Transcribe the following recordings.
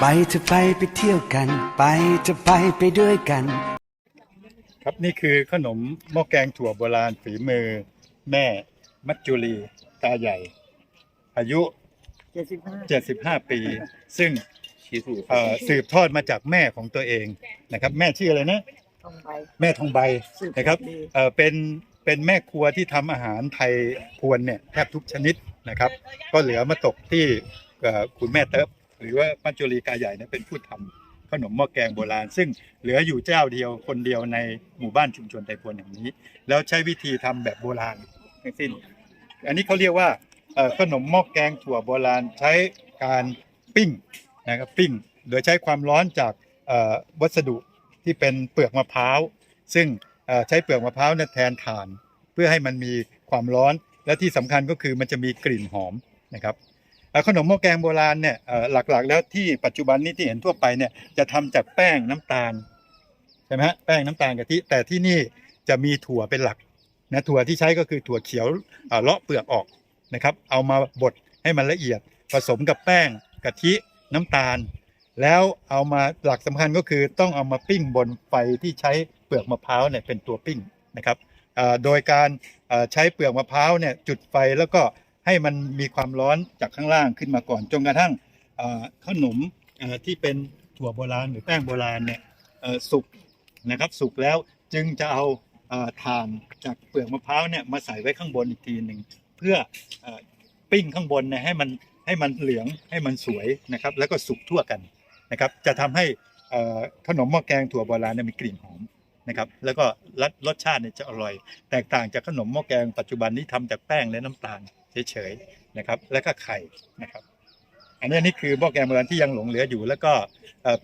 ไปจะไปไปเที่ยวกัน ไปจะไปไปด้วยกัน ครับนี่คือขนมหม้อแกงถั่วโบราณฝีมือ แม่มัจจุรีตาใหญ่ อายุเจ็ดสิบห้า75 ปี ซึ่งเอ่อสืบทอดมาจากแม่ของตัวเองนะครับ แม่ชื่ออะไรนะต้องไปแม่ทองใบสืบนะครับดี เอ่อเป็นเป็นแม่ครัวที่ทำอาหารไทยพวนเนี่ยแทบทุกชนิดนะครับ ก็เหลือมาตกที่เอ่อคุณแม่เติบ หรือว่ามัจจุรีกาใหญ่เนี่ยเป็นผู้ทำขนมหม้อแกงโบราณ ซึ่งเหลืออยู่เจ้าเดียวคนเดียวในหมู่บ้านชุมชนไทยพวนแห่งนี้ แล้วใช้วิธีทำแบบโบราณทั้งสิ้น อันนี้เขาเรียกว่าขนมหม้อแกงถั่วโบราณใช้การปิ้งนะครับปิ้ง โดยใช้ความร้อนจากวัสดุที่เป็นเปลือกมะพร้าว ซึ่งใช้เปลือกมะพร้าวแทนถ่าน เพื่อให้มันมีความร้อนและที่สำคัญก็คือมันจะมีกลิ่นหอมนะครับ ขนมหม้อแกงโบราณเนี่ยหลักๆ แล้วที่ปัจจุบันนี้ที่เห็นทั่วไปเนี่ยจะทำจากแป้งน้ำตาลใช่ไหมฮะแป้งน้ำตาลกะทิแต่ที่นี่จะมีถั่วเป็นหลักนะถั่วที่ใช้ก็คือถั่วเขียวเลาะเปลือกออกนะครับ เอามาบดให้มันละเอียดผสมกับแป้งกะทิน้ำตาล แล้วเอามาหลักสำคัญก็คือต้องเอามาปิ้งบนไฟที่ใช้เปลือกมะพร้าวเนี่ยเป็นตัวปิ้งนะครับโดยการใช้เปลือกมะพร้าวเนี่ยจุดไฟแล้วก็ ให้มันมีความร้อนจากข้างล่างขึ้นมาก่อนจนกระทั่งขนมที่เป็นถั่วโบราณหรือแป้งโบราณเนี่ยสุกนะครับสุกแล้วจึงจะเอาถ่านจากเปลือกมะพร้าวเนี่ยมาใส่ไว้ข้างบนอีกทีหนึ่งเพื่ออปิ้งข้างบนเนี่ยให้มันให้มันเหลืองให้มันสวยนะครับ แล้วก็สุกทั่วกันนะครับ จะทำให้ขนมหม้อแกงถั่วโบราณเนี่ยมีกลิ่นหอมนะครับ แล้วก็รสรสชาติเนี่ยจะอร่อย แตกต่างจากขนมหม้อแกงปัจจุบันที่ทำจากแป้งและน้ำตาล เฉยๆนะครับ แล้วก็ไข่นะครับ อันนี้นี่คือหม้อแกงโบราณที่ยังหลงเหลืออยู่ แล้วก็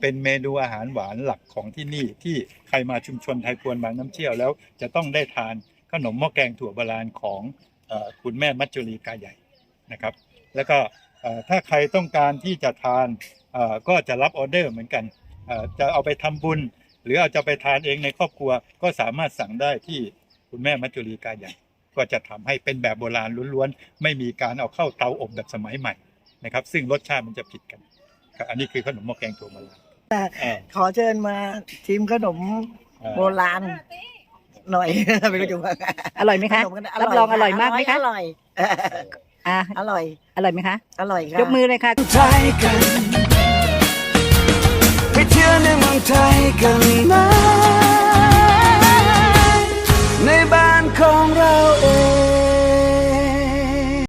เป็นเมนูอาหารหวานหลักของที่นี่ที่ใครมาชุมชนไทยพวนบางน้ำเชี่ยวแล้วจะต้องได้ทานขนมหม้อแกงถั่วโบราณของคุณแม่มัจจุรีกาใหญ่นะครับ แล้วก็ถ้าใครต้องการที่จะทานก็จะรับออเดอร์เหมือนกันจะเอาไปทำบุญ หรือเอาจะไปทานเองในครอบครัวก็สามารถสั่งได้ที่คุณแม่มัจจุรีกาใหญ่ ก็จะทำให้เป็นแบบโบราณล้วนๆ ไม่มีการเอาเข้าเตาอบแบบสมัยใหม่นะครับ ซึ่งรสชาติมันจะผิดกันครับอันนี้คือขนมหม้อแกงถั่วโบราณเอ่อขอเชิญมาชิมขนมเอ่อโบราณหน่อยไม่รู้จะว่าอร่อยไหมคะขนกันรับรองอร่อยมากไหมคะอร่อยอะอร่อย อร่อยไหมคะ อร่อยค่ะยกมือเลยค่ะ